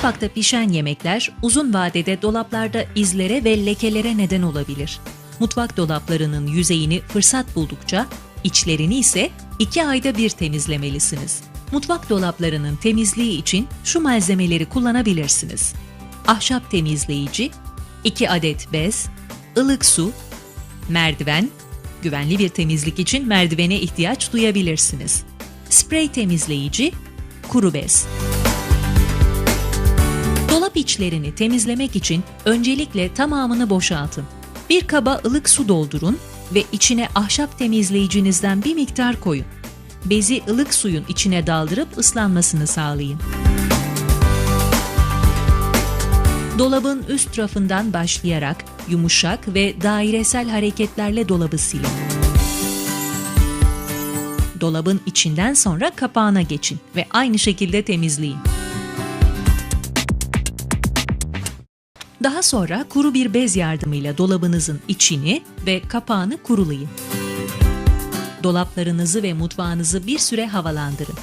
Mutfakta pişen yemekler uzun vadede dolaplarda izlere ve lekelere neden olabilir. Mutfak dolaplarının yüzeyini fırsat buldukça, içlerini ise 2 ayda bir temizlemelisiniz. Mutfak dolaplarının temizliği için şu malzemeleri kullanabilirsiniz. Ahşap temizleyici, 2 adet bez, ılık su, merdiven, güvenli bir temizlik için merdivene ihtiyaç duyabilirsiniz. Sprey temizleyici, kuru bez. Dolap içlerini temizlemek için öncelikle tamamını boşaltın. Bir kaba ılık su doldurun ve içine ahşap temizleyicinizden bir miktar koyun. Bezi ılık suyun içine daldırıp ıslanmasını sağlayın. Dolabın üst rafından başlayarak yumuşak ve dairesel hareketlerle dolabı silin. Dolabın içinden sonra kapağına geçin ve aynı şekilde temizleyin. Daha sonra kuru bir bez yardımıyla dolabınızın içini ve kapağını kurulayın. Dolaplarınızı ve mutfağınızı bir süre havalandırın.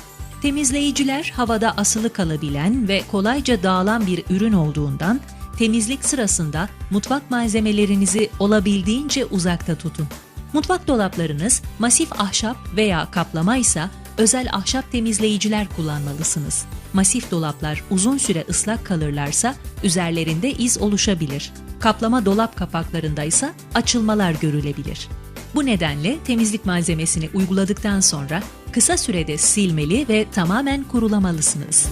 Temizleyiciler havada asılı kalabilen ve kolayca dağılan bir ürün olduğundan temizlik sırasında mutfak malzemelerinizi olabildiğince uzakta tutun. Mutfak dolaplarınız masif ahşap veya kaplama ise özel ahşap temizleyiciler kullanmalısınız. Masif dolaplar uzun süre ıslak kalırlarsa üzerlerinde iz oluşabilir. Kaplama dolap kapaklarında ise açılmalar görülebilir. Bu nedenle temizlik malzemesini uyguladıktan sonra kısa sürede silmeli ve tamamen kurulamalısınız.